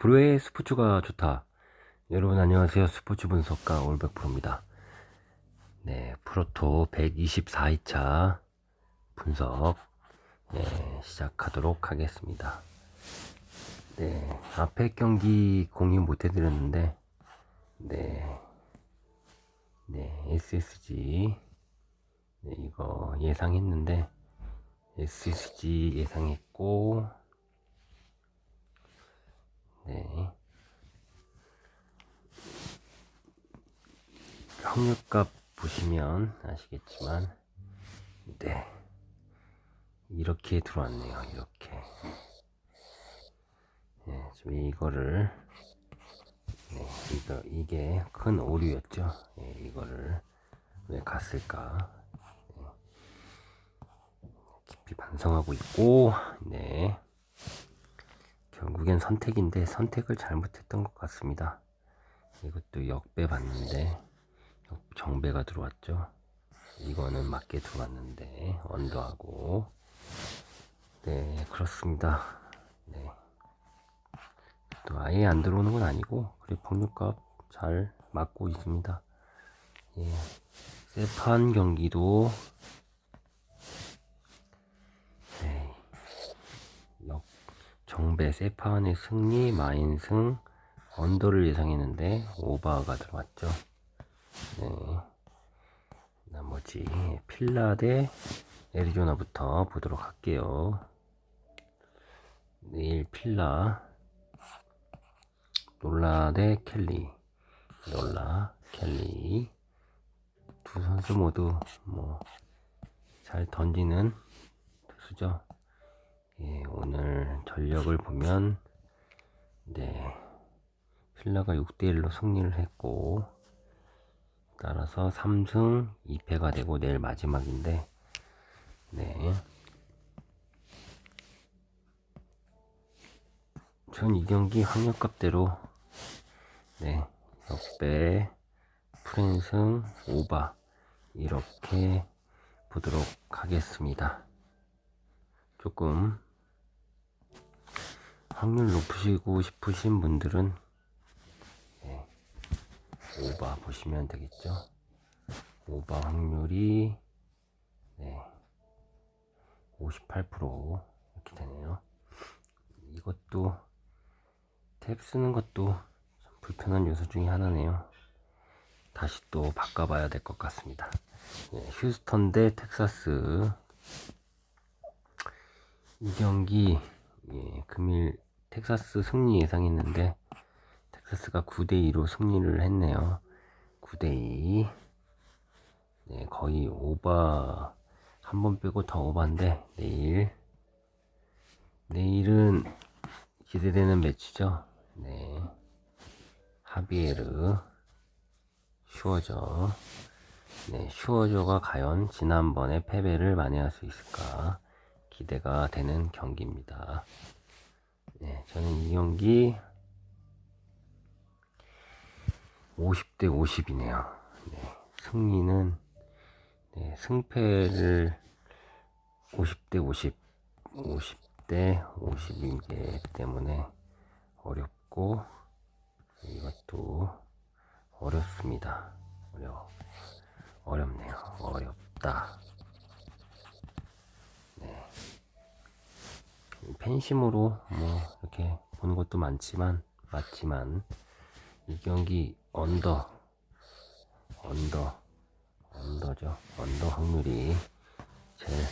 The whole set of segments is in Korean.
브루의 스포츠가 좋다. 여러분 안녕하세요. 스포츠 분석가 올백프로입니다. 네, 프로토 124회차 분석 네, 시작하도록 하겠습니다. 네, 앞에 경기 공유 못 해드렸는데 네, 네, SSG 네, 이거 예상했는데 SSG 예상했고 네. 확률값 보시면 아시겠지만, 네. 이렇게 들어왔네요. 이렇게. 네, 지금 이거를, 네, 이거, 이게 큰 오류였죠. 네, 이거를 왜 갔을까. 네. 깊이 반성하고 있고, 네. 결국엔 선택인데 선택을 잘못했던 것 같습니다. 이것도 역배 봤는데 정배가 들어왔죠. 이거는 맞게 들어왔는데 언더하고 네 그렇습니다. 네. 또 아예 안 들어오는 건 아니고 그래 폭력값 잘 맞고 있습니다. 예. 세판 경기도 네. 역 정배 세파원의 승리 마인승 언더를 예상했는데 오바가 들어왔죠. 네. 나머지 필라 대 애리조나부터 보도록 할게요. 내일 필라 놀라 대 켈리 놀라 켈리 두 선수 모두 뭐 잘 던지는 투수죠. 예, 오늘 전력을 보면 네 필라가 6대1로 승리를 했고 따라서 3승 2패가 되고 내일 마지막인데 네. 전 이 경기 확률값대로 네 역배 프랜승 오바 이렇게 보도록 하겠습니다. 조금 확률 높으시고 싶으신 분들은 네, 오바 보시면 되겠죠. 오바 확률이 네, 58% 이렇게 되네요. 이것도 탭 쓰는 것도 참 불편한 요소 중에 하나네요. 다시 또 바꿔봐야 될 것 같습니다. 네, 휴스턴 대 텍사스 이 경기 예, 금일 텍사스 승리 예상했는데 텍사스가 9대2로 승리를 했네요. 9대2 네, 거의 오바 한 번 빼고 더 오바인데 내일 내일은 기대되는 매치죠. 네. 하비에르 슈어저 네, 슈어저가 과연 지난번에 패배를 만회할 수 있을까 기대가 되는 경기입니다. 네, 저는 이 경기 50대 50이네요. 네, 승리는 네, 승패를 50대 50, 50대 50이기 때문에 어렵고 이것도 어렵습니다. 어려 어렵네요. 어렵다. 팬심으로 뭐 이렇게 보는 것도 많지만 맞지만 이 경기 언더 언더 언더죠. 언더 확률이 제일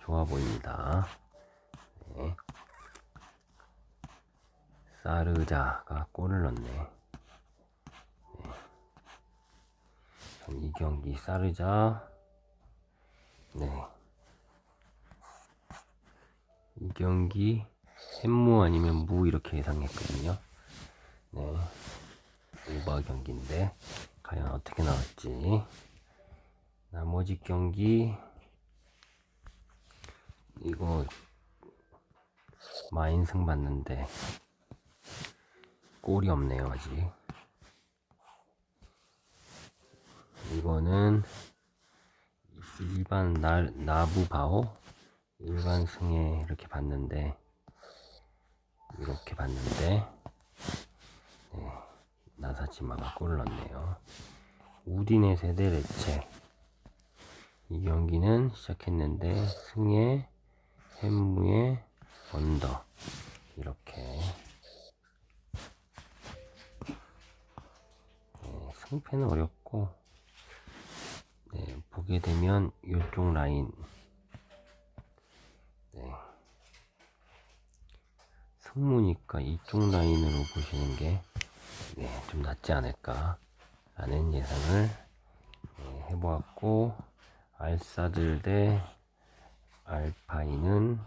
좋아 보입니다. 네. 사르자가 골을 넣네. 네. 전이 경기 사르자. 네. 이 경기 햄무 아니면 무 이렇게 예상했거든요. 네. 오바 경기인데 과연 어떻게 나올지. 나머지 경기 이거 마인승 봤는데 골이 없네요 아직 이거는 일반 나, 나부 바오 일반 승에 이렇게 봤는데 이렇게 봤는데 마지막에 골을 넣었네요. 우디네 세대 레체. 이 경기는 시작했는데 승에 햄무에 언더 이렇게 네, 승패는 어렵고 네, 보게 되면 이쪽 라인 네. 승무니까 이쪽 라인으로 보시는 게 네, 좀 낫지 않을까 라는 예상을 네, 해보았고 알사들 대 알파이는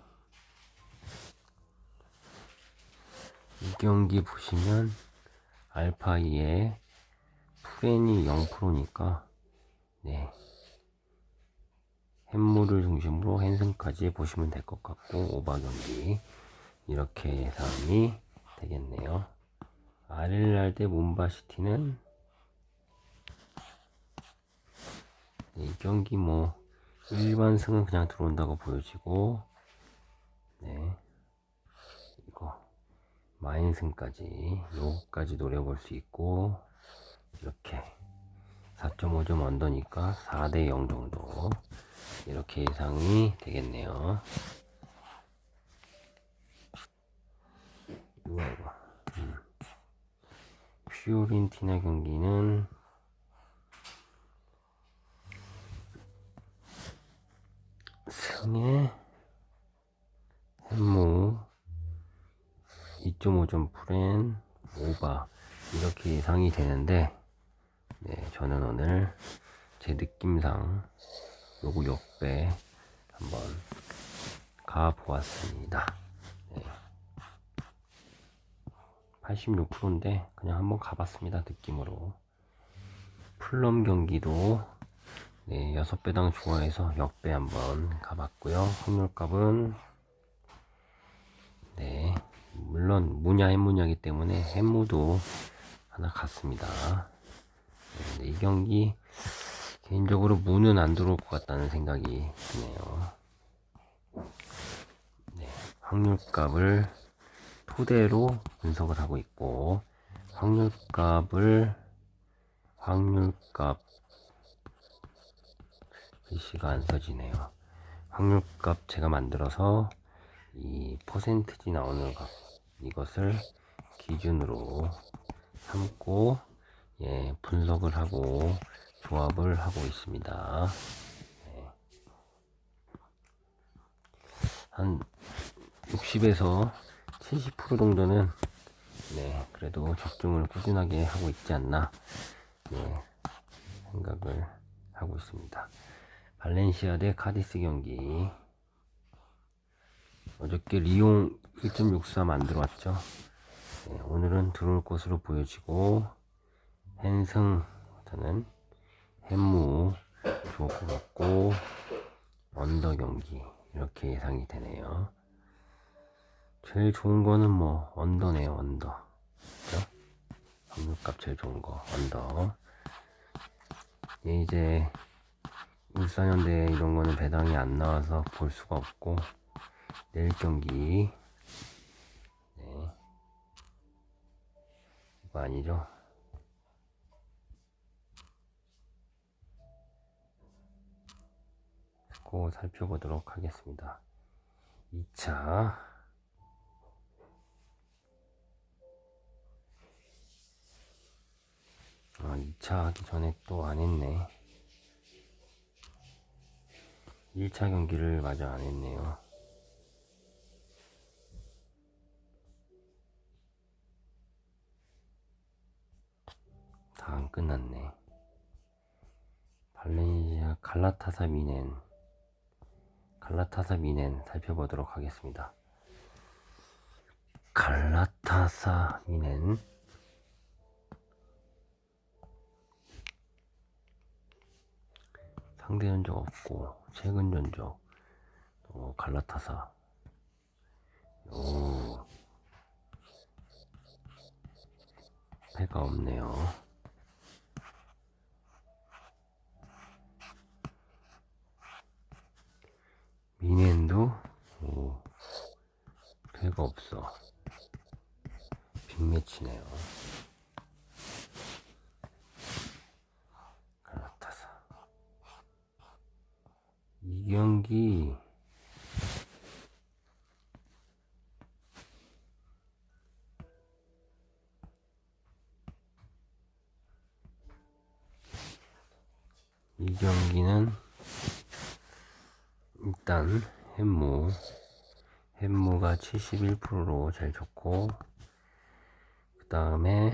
이 경기 보시면 알파이의 프렌이 0%니까 네 햄물을 중심으로 핸승까지 보시면 될 것 같고 오바 경기. 이렇게 예상이 되겠네요. 아릴랄 대 몬바시티는 이 경기 뭐 일반 승은 그냥 들어온다고 보여지고 네. 이거 마인승까지 요거까지 노려볼 수 있고 이렇게. 4.5점 언더니까 4대 0 정도 이렇게 예상이 되겠네요. 이거 이거 음. 퓨린티나 경기는 승에 햄무 2.5점 프렌 오바 이렇게 예상이 되는데 네 저는 오늘 제 느낌상 요거 역배 한번 가 보았습니다 네. 86%인데 그냥 한번 가봤습니다 느낌으로 플럼 경기도 네, 6배당 좋아해서 역배 한번 가봤고요. 확률값은 네, 물론 무냐 햄무냐기 때문에 햄무도 하나 갔습니다. 네, 이 경기 개인적으로 무는 안 들어올 것 같다는 생각이 드네요. 네, 확률값을 토대로 분석을 하고 있고 확률값을 확률값 글씨가 안 써지네요. 확률값 제가 만들어서 이 퍼센트지 나오는 값 이것을 기준으로 삼고 예, 분석을 하고 조합을 하고 있습니다. 네. 한 60에서 70% 정도는 네, 그래도 적중을 꾸준하게 하고 있지 않나 네, 생각을 하고 있습니다. 발렌시아 대 카디스 경기 어저께 리용 1.64 만들어 왔죠 네, 오늘은 들어올 것으로 보여지고 헨승 저는 햄무 좋을 것 같고 언더 경기 이렇게 예상이 되네요. 제일 좋은 거는 뭐 언더네요 언더. 그죠? 확률값 제일 좋은 거 언더. 예, 이제 울산현대 이런 거는 배당이 안 나와서 볼 수가 없고 내일 경기. 네. 이거 아니죠 스코어 살펴보도록 하겠습니다 2차 아 2차 하기 전에 또 안 했네 1차 경기를 마저 안 했네요. 다 안 끝났네. 발렌시아 갈라타사 미넨 갈라타사 미넨 살펴보도록 하겠습니다. 갈라타사 미넨. 상대 전적 없고 최근 전적. 또 갈라타사. 오. 패가 없네요 이넨도? 오 배가 없어. 빅매치네요. 그렇다서 이 경기 이 경기는 일단 햄무 햄무가 71%로 제일 좋고 그 다음에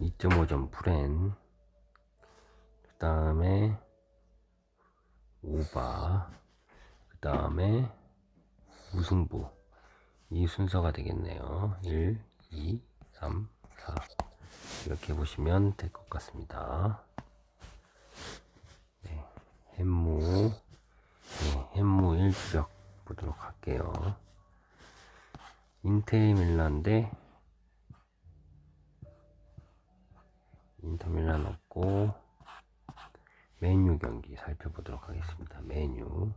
2.5점 프렌 그 다음에 오바 그 다음에 무승부. 이 순서가 되겠네요. 1, 2, 3, 4 이렇게 보시면 될 것 같습니다. 네, 햄무. 네, 햄무 1주력 보도록 할게요. 인테 밀란 대 인터 밀란 없고 메뉴 경기 살펴보도록 하겠습니다. 메뉴.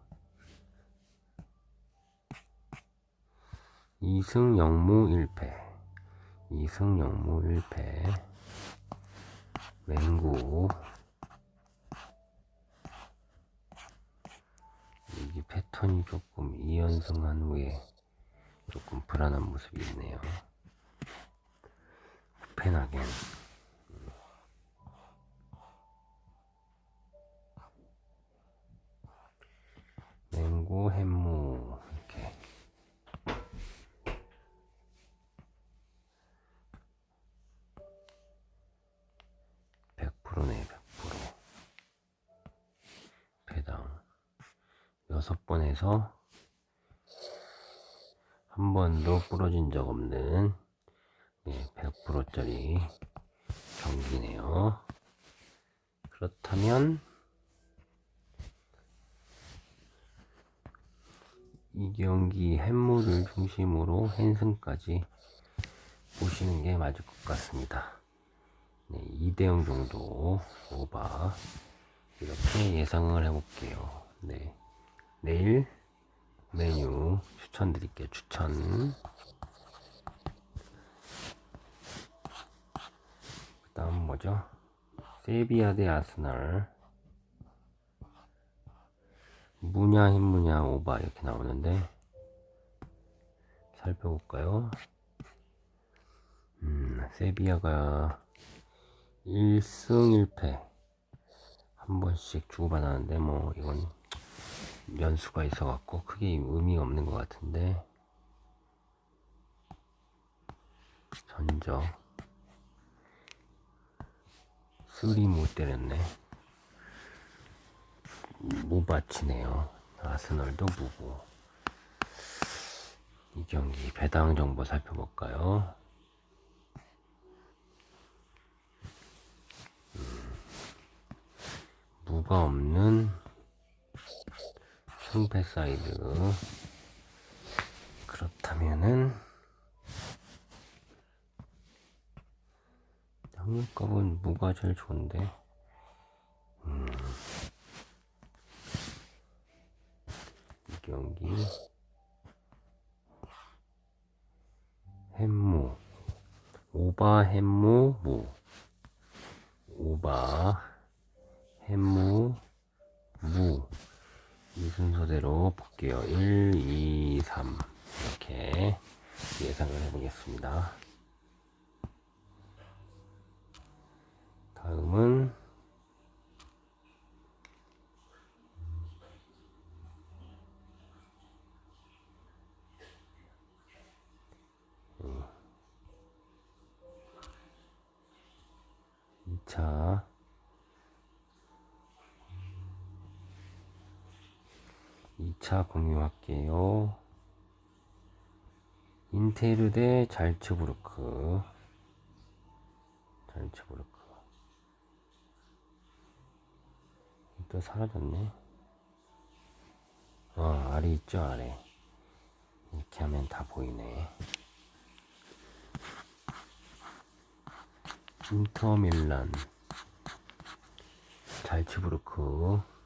2승 0무 1패. 2승 0무 1패. 맹구 이게 패턴이 조금 2연승한 후에 조금 불안한 모습이 있네요. 페나겐 맹구 햄무 6번에서 한 번도 부러진 적 없는 예, 100%짜리 경기네요. 그렇다면 이 경기 햄물을 중심으로 헨승까지 보시는 게 맞을 것 같습니다. 네, 2대0 정도 오바 이렇게 예상을 해볼게요. 네. 내일 메뉴 추천 드릴게요. 추천. 그 다음 뭐죠? 세비야 대 아스널. 무냐 흰무냐 오바 이렇게 나오는데 살펴볼까요? 음, 세비야가 1승 1패 한 번씩 주고받았는데 뭐 이건 연수가 있어갖고 크게 의미가 없는 것 같은데. 전적. 쓰리 못 때렸네. 무바치네요. 아스널도 무고. 이 경기 배당 정보 살펴볼까요? 음, 무가 없는 승패 사이드. 그렇다면은 확률값은 무가 제일 좋은데? 음, 이 경기. 햄무. 오바 햄무 무. 오바 햄무 무 이 순서대로 볼게요. 1, 2, 3 이렇게 예상을 해보겠습니다. 다음은 음. 2차 2차 공유할게요. 인테르 대 잘츠부르크. 잘츠부르크. 또 사라졌네. 어, 아래 있죠, 아래. 이렇게 하면 다 보이네. 인터밀란. 잘츠부르크.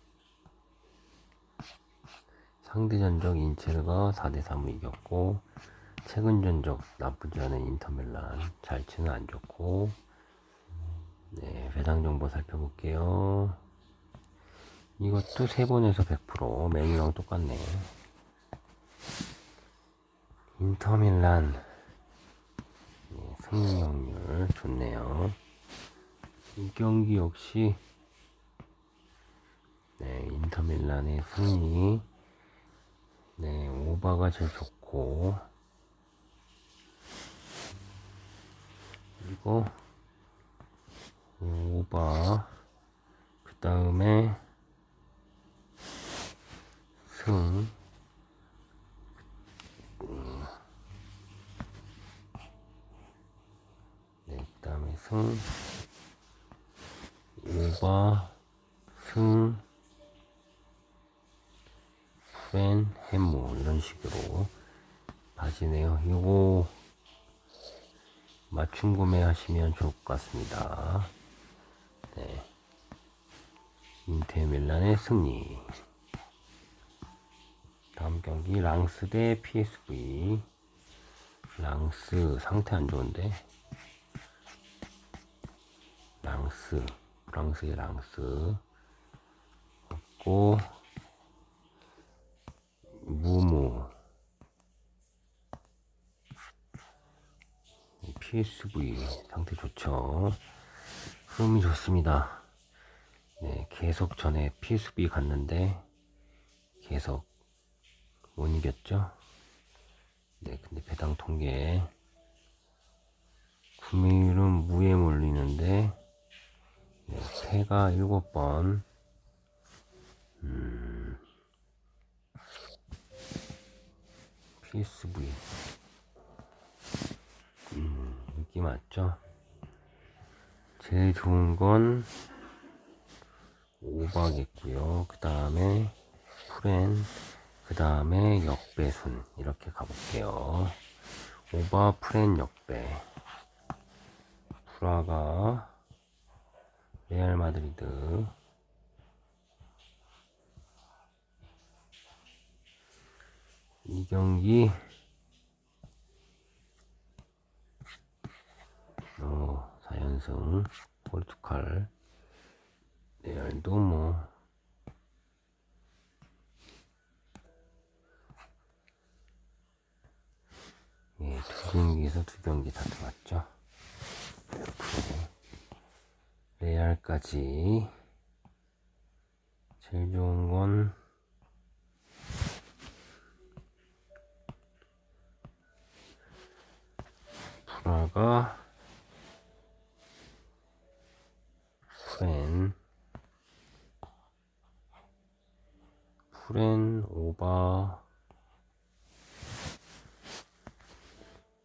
상대 전적 인체르가 4대3을 이겼고 최근 전적 나쁘지 않은 인터밀란 잘치는 안 좋고 네 배당 정보 살펴볼게요 이것도 세 번에서 100% 메뉴랑 똑같네. 인터밀란 네, 승리 확률 좋네요. 이 경기 역시 네, 인터밀란의 승리 네, 오바가 제일 좋고. 그리고 오바. 그 다음에 승. 네, 그 다음에 승. 오바 승 프렌 햄모 이런 식으로 바지네요. 이거 맞춤 구매하시면 좋을 것 같습니다. 네. 인테 밀란의 승리. 다음 경기 랑스 대 PSV 랑스 상태 안 좋은데? 랑스. 프랑스의 랑스. 없고 무무 PSV 상태 좋죠? 흐름이 좋습니다. 네 계속 전에 PSV 갔는데 계속 못 이겼죠? 네 근데 배당 통계. 구매율은 무에 몰리는데 네, 패가 7번. 음, PSV 음, 여기 맞죠? 제일 좋은 건 오박이고요. 그 다음에 프렌, 그 다음에 역배순 이렇게 가볼게요. 오바 프렌 역배 프라가 레알 마드리드 이 경기. 어, 4연승 포르투갈 레알도 뭐. 예, 두 경기에서 두 경기 다 들어왔죠. 레알까지. 제일 좋은 건 프라가 프렌 프렌 오바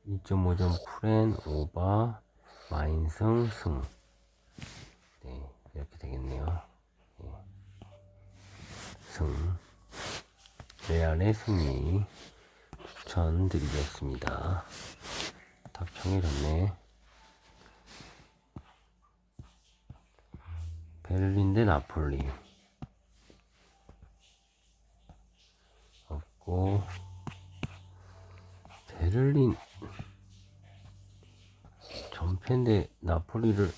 2.5점 프렌 오바 마인승 승 네, 이렇게 되겠네요. 네. 승 레알의 승리 추천드리겠습니다. 딱 정해졌네. 베를린 대 나폴리. 없고. 베를린. 전패인데 나폴리를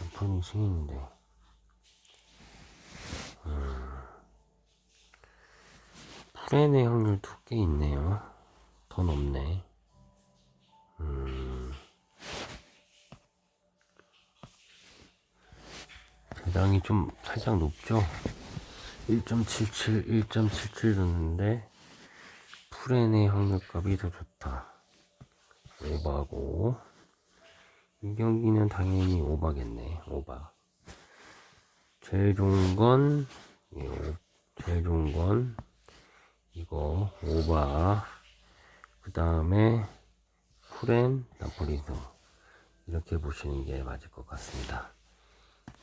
나폴리 승인인데. 음, 프렌의 확률 두 개 있네요 더 높네. 음, 배당이 좀 살짝 높죠? 1.77 1.77 줬는데 프렌의 확률값이 더 좋다. 오바고. 이 경기는 당연히 오바겠네 오바. 제일 좋은 건 예, 오- 제일 좋은 건 이거 오바 그 다음에 프렌 나폴리도 이렇게 보시는 게 맞을 것 같습니다.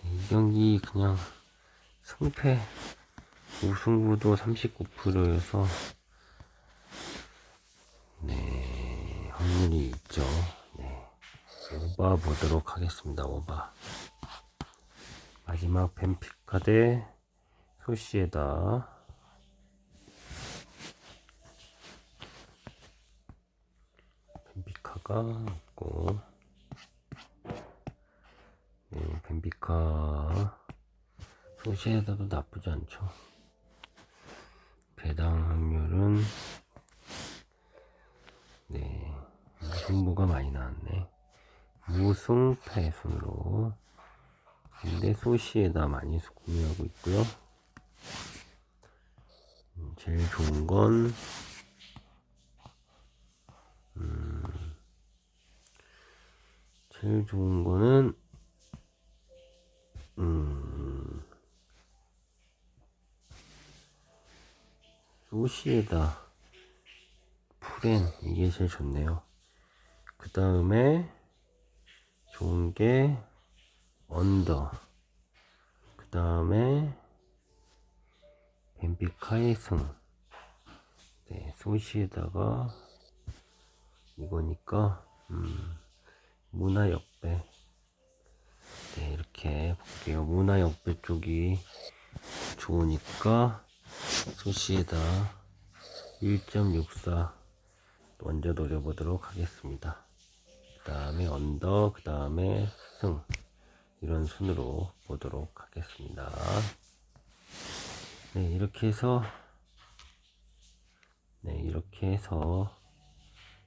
네, 이 경기 그냥 승패 우승구도 39%여서 네 확률이 있죠. 네 오바 보도록 하겠습니다 오바. 마지막 벤피카 대 소시에다 벤피카가 있고 네 벤피카 소시에다도 나쁘지 않죠. 배당 확률은 네 승부가 많이 나왔네. 무승패 순으로 근데 소시에다 많이 구매하고 있고요. 음, 제일 좋은 건 제일 좋은 거는 음, 소시에다 프렌 이게 제일 좋네요. 그 다음에 좋은 게 언더 그 다음에 뱀피카의 승 네, 소시에다가 이거니까 음, 문화 역배 네, 이렇게 볼게요. 문화 역배 쪽이 좋으니까 소시에다 1.64 먼저 노려보도록 하겠습니다. 그 다음에 언더, 그 다음에 승 이런 순으로 보도록 하겠습니다. 네, 이렇게 해서 네, 이렇게 해서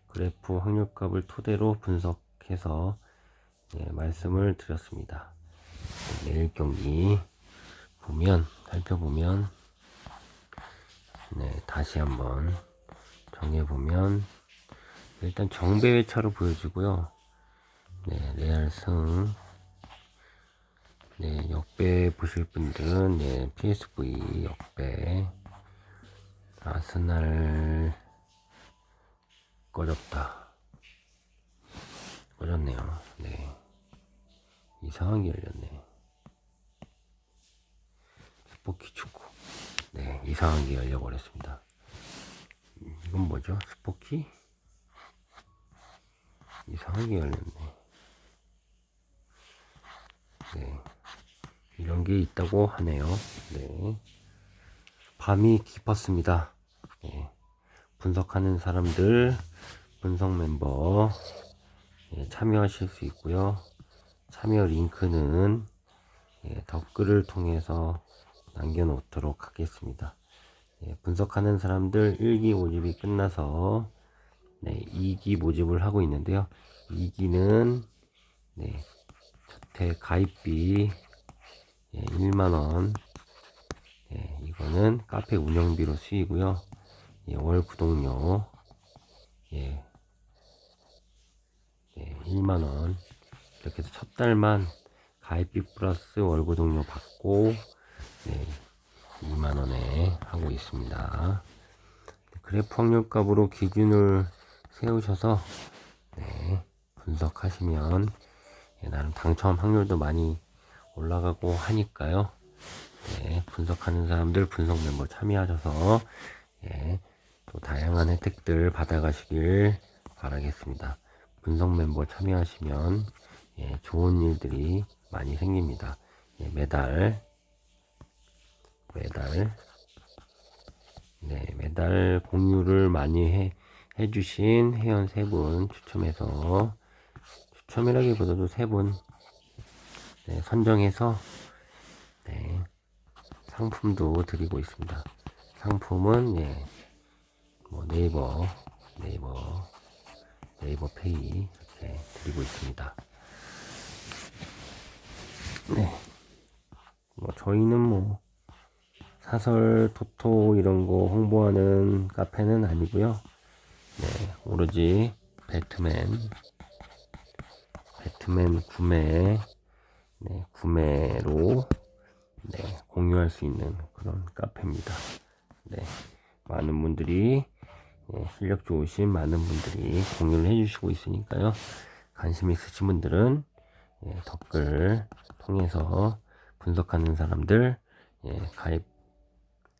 그래프 확률값을 토대로 분석 해서 네, 말씀을 드렸습니다. 네, 내일 경기 보면 살펴보면 네, 다시 한번 정해보면 일단 정배회 차로 보여지고요. 네, 레알 승. 네, 역배 보실 분들은 네, PSV 역배. 아스날 꺼졌다. 꺼졌네요. 네. 이상하게 열렸네. 스포키 축구. 네, 이상하게 열려버렸습니다. 이건 뭐죠? 스포키? 이상하게 열렸네. 네. 이런 게 있다고 하네요. 네. 밤이 깊었습니다. 네. 분석하는 사람들, 분석 멤버, 예, 참여하실 수 있고요. 참여 링크는 예, 댓글을 통해서 남겨놓도록 하겠습니다. 예, 분석하는 사람들 1기 모집이 끝나서 네, 2기 모집을 하고 있는데요. 2기는 네, 저택 가입비 예, 1만원 예, 이거는 카페 운영비로 쓰이고요. 예, 월 구독료 예, 예, 1만원 이렇게 해서 첫 달만 가입비 플러스 월 구독료 받고 네, 2만원에 하고 있습니다. 그래프 확률값으로 기준을 세우셔서 네, 분석하시면 예, 나름 당첨 확률도 많이 올라가고 하니까요. 네, 분석하는 사람들 분석 멤버 참여하셔서 예, 또 다양한 혜택들 받아가시길 바라겠습니다. 분석 멤버 참여하시면 예, 좋은 일들이 많이 생깁니다. 예, 매달 매달 네 매달 공유를 많이 해, 해주신 회원 세 분 추첨해서 추첨이라기보다도 세분 네, 선정해서 네, 상품도 드리고 있습니다. 상품은 예, 뭐 네이버 네이버 네이버 페이 이렇게 드리고 있습니다. 네, 뭐 저희는 뭐 사설 토토 이런 거 홍보하는 카페는 아니고요. 네, 오로지 배트맨 배트맨 구매 네, 구매로 네, 공유할 수 있는 그런 카페입니다. 네, 많은 분들이 네, 실력 좋으신 많은 분들이 공유를 해주시고 있으니까요. 관심 있으신 분들은 예, 댓글 통해서 분석하는 사람들 예,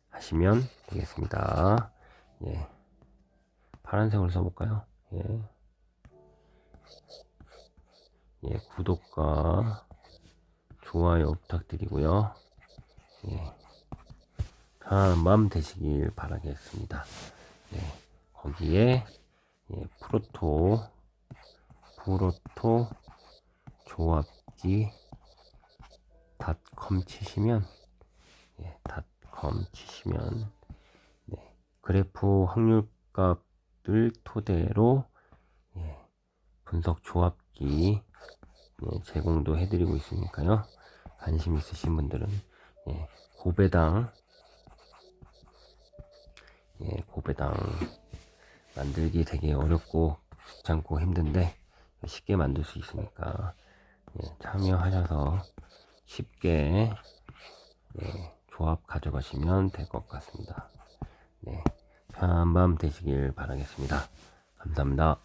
가입하시면 되겠습니다. 예, 파란색으로 써볼까요? 예, 예, 구독과 좋아요 부탁드리고요. 예, 편안한 밤 되시길 바라겠습니다. 예, 거기에 예, 프로토 프로토 조합기 닷컴 치시면 예, 닷컴 치시면 네, 그래프 확률값을 토대로 예, 분석 조합기 예, 제공도 해드리고 있으니까요. 관심 있으신 분들은 예, 고배당 예, 고배당 만들기 되게 어렵고 귀찮고 힘든데 쉽게 만들 수 있으니까 예, 참여하셔서 쉽게 예, 조합 가져가시면 될 것 같습니다. 네, 편한 밤 되시길 바라겠습니다. 감사합니다.